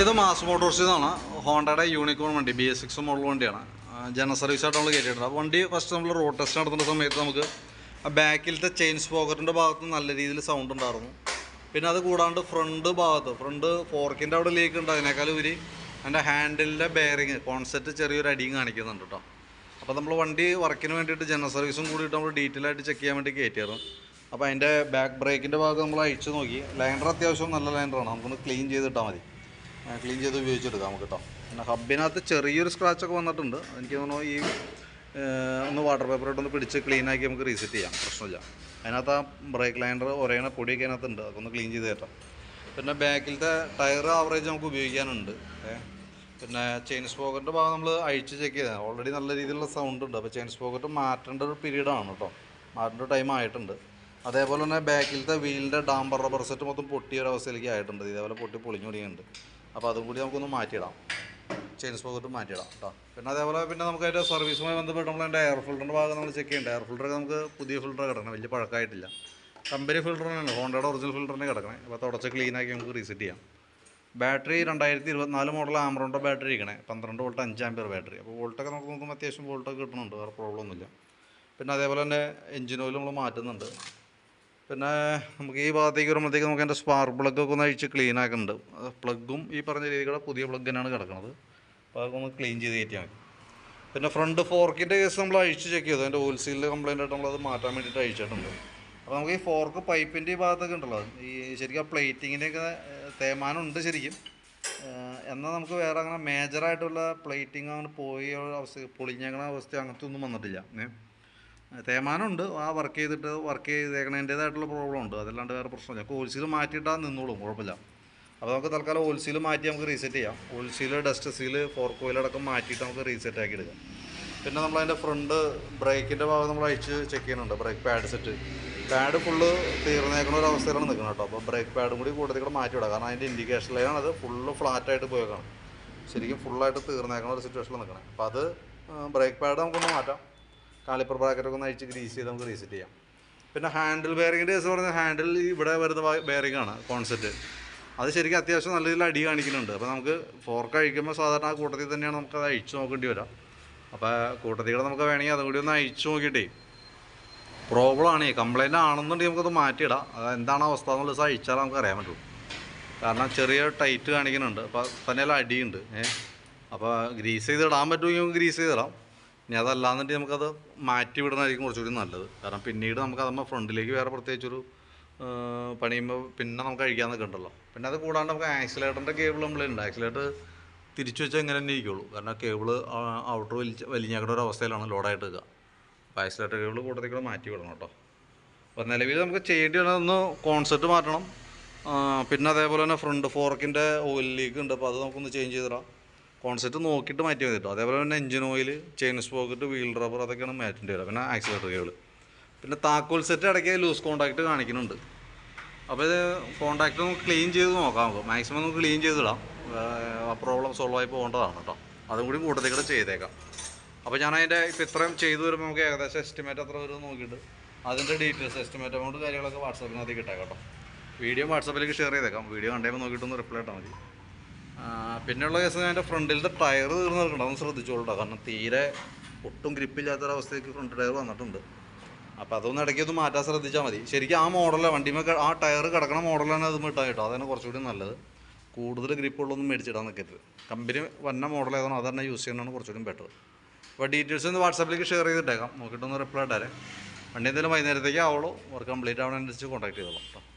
ഇത് മാസ് മോട്ടോഴ്സിൽ നിന്നാണ് ഹോണ്ടയുടെ യൂണിക്കോൺ വണ്ടി ബി എസ് സിക്സ് മോഡൽ വണ്ടിയാണ്. ജനറൽ സർവീസ് ആയിട്ട് നമ്മൾ കയറ്റിയിട്ടുണ്ട് അപ്പോൾ വണ്ടി ഫസ്റ്റ് നമ്മൾ റോഡ് ടെസ്റ്റ് നടത്തുന്ന സമയത്ത് നമുക്ക് ആ ബാക്കിലത്തെ ചെയിൻ സ്പോക്കറ്റിന്റെ ഭാഗത്ത് നല്ല രീതിയിൽ സൗണ്ട് ഉണ്ടായിരുന്നു. പിന്നെ അത് കൂടാണ്ട് ഫ്രണ്ട് ഭാഗത്ത് ഫ്രണ്ട് ഫോർക്കിന്റെ അവിടെ ലീക്ക് ഉണ്ട്. അതിനേക്കാൾ ഉപരി അതിന്റെ ഹാൻഡിലിന്റെ ബെയറിങ് കോൺസെപ്റ്റ് ചെറിയൊരു അടിയും കാണിക്കുന്നുണ്ട് കേട്ടോ അപ്പോൾ നമ്മൾ വണ്ടി വർക്കിന് വേണ്ടിയിട്ട് ജനറൽ സർവീസും കൂടിയിട്ട് നമ്മൾ ഡീറ്റെയിൽ ആയിട്ട് ചെക്ക് ചെയ്യാൻ വേണ്ടി കയറ്റിയായിരുന്നു അപ്പോൾ അതിന്റെ ബാക്ക് ബ്രേക്കിന്റെ ഭാഗം നമ്മൾ അഴിച്ചു നോക്കി. ലൈനർ അത്യാവശ്യം നല്ല ലൈനറാണ് നമുക്കൊന്ന് ക്ലീൻ ചെയ്തിട്ടാൽ മതി. ക്ലീൻ ചെയ്ത് ഉപയോഗിച്ചെടുക്കാം നമുക്ക് കേട്ടോ പിന്നെ ഹബിനകത്ത് ചെറിയൊരു സ്ക്രാച്ചൊക്കെ വന്നിട്ടുണ്ട്. എനിക്ക് തോന്നുന്നു ഈ ഒന്ന് വാട്ടർ പേപ്പർ ഇട്ടൊന്ന് പിടിച്ച് ക്ലീൻ ആക്കി നമുക്ക് റീസെറ്റ് ചെയ്യാം. പ്രശ്നമില്ല. അതിനകത്ത് ആ ബ്രേക്ക് ലൈനർ ഒരേണ പൊടിയൊക്കെ അതിനകത്തുണ്ട്. അതൊന്ന് ക്ലീൻ ചെയ്ത് കേട്ടോ പിന്നെ ബാക്കിലത്തെ ടയർ ആവറേജ് നമുക്ക് ഉപയോഗിക്കാനുണ്ട്. ഏ. പിന്നെ ചെയിൻ സ്പോക്കറ്റിന്റെ ഭാഗം നമ്മൾ അഴിച്ച് ചെക്ക് ചെയ്താൽ ഓൾറെഡി നല്ല രീതിയിലുള്ള സൗണ്ട് ഉണ്ട്. അപ്പോൾ ചെയിൻ സ്പോക്കറ്റ് മാറ്റേണ്ട ഒരു പീരീഡാണ് കേട്ടോ മാറ്റേണ്ട ടൈം ആയിട്ടുണ്ട്. അതേപോലെ തന്നെ ബാക്കിലത്തെ വീലിന്റെ ഡാംബർ റബ്ബർ സെറ്റ് മൊത്തം പൊട്ടിയ ഒരു അവസ്ഥയിലേക്ക് ആയിട്ടുണ്ട്. ഇതേപോലെ പൊട്ടി പൊളിഞ്ഞു പൊടിയുണ്ട് അപ്പോൾ അതും കൂടി നമുക്കൊന്ന് മാറ്റിയിടാം. ചെയിൻ സ്പോക്കറ്റ് മാറ്റിയിടാം കേട്ടോ പിന്നെ അതേപോലെ പിന്നെ നമുക്ക് അതിന്റെ സർവീസുമായി ബന്ധപ്പെട്ട് നമ്മൾ അതിന്റെ എയർ ഫിൽറ്ററിന്റെ ഭാഗം നമ്മൾ ചെക്ക് ചെയ്യേണ്ട? എയർ ഫിൽറ്ററൊക്കെ നമുക്ക് പുതിയ ഫിൽറ്റർ കിടക്കണം. വലിയ പഴക്കമായിട്ടില്ല. കമ്പനി ഫിൽറ്ററിനാണ് ഹോണ്ടയുടെ ഒറിജിനൽ ഫിൽറ്ററിനെ കിടക്കണേ. അപ്പോൾ തുടച്ച് ക്ലീനാക്കി നമുക്ക് റീസെറ്റ് ചെയ്യാം. ബാറ്ററി രണ്ടായിരത്തി ഇരുപത്തിനാല് മോഡൽ ആമറോണ്ട ബാറ്ററി ഇരിക്കണേ. പന്ത്രണ്ട് വോൾട്ട് അഞ്ച് ആമ്പിയർ ബാറ്ററി. അപ്പോൾ വോൾട്ടൊക്കെ നമുക്ക് നോക്കുമ്പോൾ അത്യാവശ്യം വോൾട്ടൊക്കെ കിട്ടുന്നുണ്ട് വേറെ പ്രോബ്ലം ഒന്നുമില്ല. പിന്നെ അതേപോലെ തന്നെ എഞ്ചിൻ ഓയിൽ നമ്മൾ മാറ്റുന്നുണ്ട്. പിന്നെ നമുക്ക് ഈ ഭാഗത്തേക്ക് വരുമ്പോഴത്തേക്ക് നമുക്ക് അതിന്റെ സ്പാർക്ക് പ്ലഗ് ഒക്കെ ഒന്ന് അഴിച്ച് ക്ലീൻ ആക്കുന്നുണ്ട് പ്ലഗും ഈ പറഞ്ഞ രീതിയുടെ പുതിയ പ്ലഗ് തന്നെയാണ് കിടക്കുന്നത് അപ്പോൾ അതൊക്കെ ഒന്ന് ക്ലീൻ ചെയ്ത് കയറ്റിയാൽ മതി. പിന്നെ ഫ്രണ്ട് ഫോർക്കിന്റെ കേസ് നമ്മൾ അഴിച്ച് ചെക്ക് ചെയ്തു. അതിന്റെ ഓയിൽ കംപ്ലയിന്റ് ആയിട്ട് നമ്മളത് മാറ്റാൻ വേണ്ടിയിട്ട് അഴിച്ചിട്ടുണ്ട്. അപ്പോൾ നമുക്ക് ഈ ഫോർക്ക് പൈപ്പിന്റെ ഈ ഭാഗത്തൊക്കെ ഉണ്ടല്ലോ. ഈ ശരിക്കും ആ പ്ലേറ്റിങ്ങിന്റെയൊക്കെ തേമാനം ഉണ്ട് ശരിക്കും എന്നാൽ നമുക്ക് വേറെ അങ്ങനെ മേജറായിട്ടുള്ള പ്ലേറ്റിംഗ് അങ്ങനെ പോയ അവസ്ഥ പൊളിഞ്ഞേക്കണ അവസ്ഥ അങ്ങനത്തെ ഒന്നും വന്നിട്ടില്ല. തേമാനമുണ്ട് ആ വർക്ക് ചെയ്തിട്ട് വർക്ക് ചെയ്തേക്കണതിന്റേതായിട്ടുള്ള പ്രോബ്ലം ഉണ്ട്. അതല്ലാണ്ട് വേറെ പ്രശ്നമില്ല. നമുക്ക് ഓൾസീൽ മാറ്റിയിട്ടാൽ നിന്നോളും. കുഴപ്പമില്ല. അപ്പോൾ നമുക്ക് തൽക്കാലം ഓൾസീൽ മാറ്റി നമുക്ക് റീസെറ്റ് ചെയ്യാം. Oil seal dust seal fork ഓയിലടക്കം മാറ്റിയിട്ട് നമുക്ക് റീസെറ്റ് ആക്കി എടുക്കാം. പിന്നെ നമ്മൾ അതിന്റെ ഫ്രണ്ട് ബ്രേക്കിന്റെ ഭാഗം നമ്മൾ അഴിച്ച് ചെക്ക് ചെയ്യുന്നുണ്ട്. Brake pad set pad full തീർന്നേക്കുന്ന ഒരു അവസ്ഥയിലാണ് നിൽക്കുന്നത് കേട്ടോ. അപ്പോൾ ബ്രേക്ക് പാഡും കൂടി കൂടുതൽ കൂടെ മാറ്റി വിടാം. കാരണം അതിന്റെ ഇൻഡിക്കേഷൻ ലൈനാണ് അത് ഫുള്ള് ഫ്ലാറ്റായിട്ട് പോയേക്കാണ് ശരിക്കും ഫുള്ളായിട്ട് തീർന്നേക്കുന്ന ഒരു സിറ്റുവേഷനിൽ നിൽക്കണം അപ്പോൾ അത് ബ്രേക്ക് പാഡ് നമുക്കൊന്ന് മാറ്റാം. കാലിപ്പർ ബ്രാക്കറ്റൊക്കെ ഒന്ന് അഴിച്ച് ഗ്രീസ് ചെയ്ത് നമുക്ക് റീസെറ്റ് ചെയ്യാം. പിന്നെ ഹാൻഡിൽ ബെയറിങ്ങിന്റെ കേസ് പറഞ്ഞാൽ ഹാൻഡിൽ ഇവിടെ വരുന്ന ബെയറിങ്ങാണ് കോൺസെപ്റ്റ് അത് ശരിക്കും അത്യാവശ്യം നല്ല രീതിയിൽ അടി കാണിക്കുന്നുണ്ട്. അപ്പോൾ നമുക്ക് ഫോർക്ക് അഴിക്കുമ്പോൾ സാധാരണ ആ കൂട്ടത്തിൽ തന്നെയാണ് നമുക്ക് അത് അഴിച്ച് നോക്കേണ്ടി വരാം. അപ്പോൾ കൂട്ടത്തിൽ നമുക്ക് വേണമെങ്കിൽ അതും കൂടി ഒന്ന് അഴിച്ചു നോക്കിയിട്ടേ പ്രോബ്ലം ആണ് കംപ്ലൈന്റ് ആണെന്നുണ്ടെങ്കിൽ നമുക്കത് മാറ്റിയിടാം. അത് എന്താണ് അവസ്ഥ എന്നുള്ളത് സഹിച്ചാൽ നമുക്ക് അറിയാൻ പറ്റും കാരണം ചെറിയ ടൈറ്റ് കാണിക്കുന്നുണ്ട്. അപ്പോൾ തന്നെയല്ല അടിയുണ്ട്. ഏഹ് അപ്പോൾ ഗ്രീസ് ചെയ്ത് ഇടാൻ പറ്റുമെങ്കിൽ ഗ്രീസ് ചെയ്തിടാം ഇനി അതല്ലാന്നുണ്ടെങ്കിൽ നമുക്കത് മാറ്റി വിടുന്നതായിരിക്കും കുറച്ചുകൂടി നല്ലത്. കാരണം പിന്നീട് നമുക്ക് അതമ്മ ഫ്രണ്ടിലേക്ക് വേറെ പ്രത്യേകിച്ചൊരു പണിയുമ്പോൾ പിന്നെ നമുക്ക് അഴിക്കാൻ നിൽക്കണ്ടല്ലോ. പിന്നെ അത് കൂടാണ്ട് നമുക്ക് ആക്സിലേറ്ററിന്റെ കേബിൾ നമ്മളുണ്ട് ആക്സിലേറ്റർ തിരിച്ചു വെച്ചാൽ ഇങ്ങനെ തന്നെ ഇരിക്കുള്ളൂ. കാരണം കേബിൾ ഔട്ടർ വലിച്ച് വലിഞ്ഞാക്കേണ്ട ഒരു അവസ്ഥയിലാണ് ലോഡായിട്ട് നിൽക്കുക. ആക്സിലേറ്റർ കേബിൾ കൂട്ടത്തിൽ കൂടെ മാറ്റി വിടണം കേട്ടോ. അപ്പോൾ നിലവിൽ നമുക്ക് ചെയ്യേണ്ടി ഒന്ന് കോൺസെപ്റ്റ് മാറ്റണം. പിന്നെ അതേപോലെ തന്നെ ഫ്രണ്ട് ഫോർക്കിന്റെ ഓയിൽ ലീക്ക് ഉണ്ട്. അപ്പോൾ അത് നമുക്കൊന്ന് ചേഞ്ച് ചെയ്തിടാം. കോൺസെപ്റ്റ് നോക്കിയിട്ട് മാറ്റി മതി കേട്ടോ. അതേപോലെ തന്നെ engine oil chain sprocket wheel rubber അതൊക്കെയാണ് മാറ്റേണ്ടി വരിക. പിന്നെ ആക്സിലേറ്റർ കേബിൾ പിന്നെ താക്കോൽ സെറ്റ് ഇടയ്ക്ക് ലൂസ് കോൺടാക്റ്റ് കാണിക്കുന്നുണ്ട്. അപ്പോൾ ഇത് കോൺടാക്റ്റ് നമുക്ക് ക്ലീൻ ചെയ്ത് നോക്കാം നമുക്ക്. മാക്സിമം നമുക്ക് ക്ലീൻ ചെയ്തിടാം. ആ പ്രോബ്ലം സോൾവ് ആയി പോകേണ്ടതാണ് കേട്ടോ. അതും കൂടി കൂട്ടത്തിൽ കൂടെ ചെയ്തേക്കാം. അപ്പോൾ ഞാൻ അതിന്റെ ഇപ്പോൾ ഇത്രയും ചെയ്തു വരുമ്പോൾ നമുക്ക് ഏകദേശം എസ്റ്റിമേറ്റ് അത്ര വരും നോക്കിയിട്ട് അതിന്റെ ഡീറ്റെയിൽസ് എസ്റ്റിമേറ്റ് അമൗണ്ട് കാര്യങ്ങളൊക്കെ വാട്സാപ്പിനകത്ത് കിട്ടാം കേട്ടോ. വീഡിയോ വാട്സാപ്പിലേക്ക് ഷെയർ ചെയ്തേക്കാം. വീഡിയോ കണ്ടപ്പോൾ നോക്കിയിട്ടൊന്ന് റിപ്ലൈ ഇട്ടാൽ മതി. പിന്നെയുള്ള കേസ് എന്റെ ഫ്രണ്ടിലത്തെ ടയർ തീർന്ന് നിൽക്കണം അതൊന്ന് ശ്രദ്ധിച്ചോളൂ കാരണം തീരെ ഒട്ടും ഗ്രിപ്പില്ലാത്തൊരവസ്ഥയ്ക്ക് ഫ്രണ്ട് ടയർ വന്നിട്ടുണ്ട്. അപ്പോൾ അതൊന്ന് ഇടയ്ക്ക് ഒന്ന് മാറ്റാൻ ശ്രദ്ധിച്ചാൽ മതി. ശരിക്കും ആ മോഡലാണ് വണ്ടിമേ ആ ടയർ കിടക്കണ മോഡലാണ് അത് ഇട്ടാൽ കേട്ടോ. അതാണ് കുറച്ചുകൂടി നല്ലത്. കൂടുതൽ ഗ്രിപ്പുള്ളൊന്നും മേടിച്ചിടാൻ നിൽക്കരുത് കമ്പനി വന്ന മോഡൽ ഏതാണോ അതന്നെ തന്നെ യൂസ് ചെയ്യുന്നതാണ് കുറച്ചുകൂടി ബെറ്റർ അപ്പോൾ ഡീറ്റെയിൽസ് ഒന്ന് വാട്സാപ്പിലേക്ക് ഷെയർ ചെയ്തിട്ടേക്കാം. നോക്കിയിട്ടൊന്ന് റിപ്ലൈ ഇട്ടാലേ. വണ്ടി എന്തെങ്കിലും വൈകുന്നേരത്തേക്ക് ആവുള്ളൂ. വർക്ക് കംപ്ലീറ്റ് ആവണനുസരിച്ച് കോൺടാക്ട് ചെയ്തോളാം കേട്ടോ.